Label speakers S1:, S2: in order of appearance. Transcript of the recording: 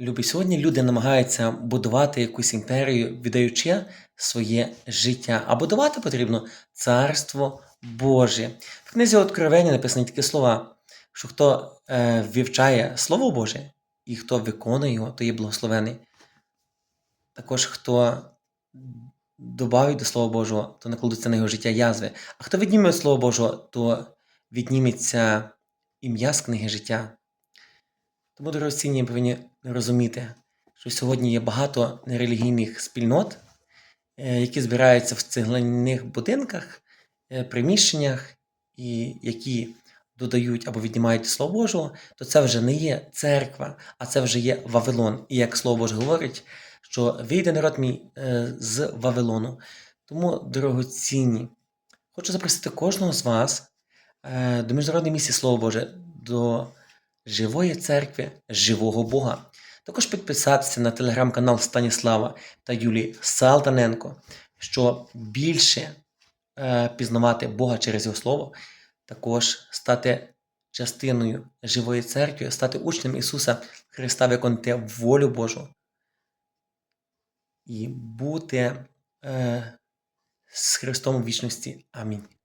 S1: Любі, сьогодні люди намагаються будувати якусь імперію, віддаючи своє життя. А будувати потрібно царство Боже. В книзі Откровення написані такі слова, що хто е, вивчає Слово Боже і хто виконує його, то є благословений. Також хто добавить до Слова Божого, то накладуться на його життя язви. А хто відніме від Слова Божого, то відніметься ім'я з книги життя. Тому, дорогоцінні, повинні розуміти, що сьогодні є багато нерелігійних спільнот, е, які збираються в цегляних будинках, е, приміщеннях, і які додають або віднімають Слово Божого, то це вже не є церква, а це вже є Вавилон. І як Слово Боже говорить, що вийде народ мій е, з Вавилону. Тому, дорогоцінні, хочу запросити кожного з вас до міжнародної місії Слово Боже, до живої церкви, живого Бога. Також підписатися на телеграм-канал Станіслава та Юлії Салтаненко, щоб більше е, пізнавати Бога через його слово, також стати частиною живої церкви, стати учнем Ісуса Христа, виконати волю Божу і бути е, з Христом у вічності. Амінь.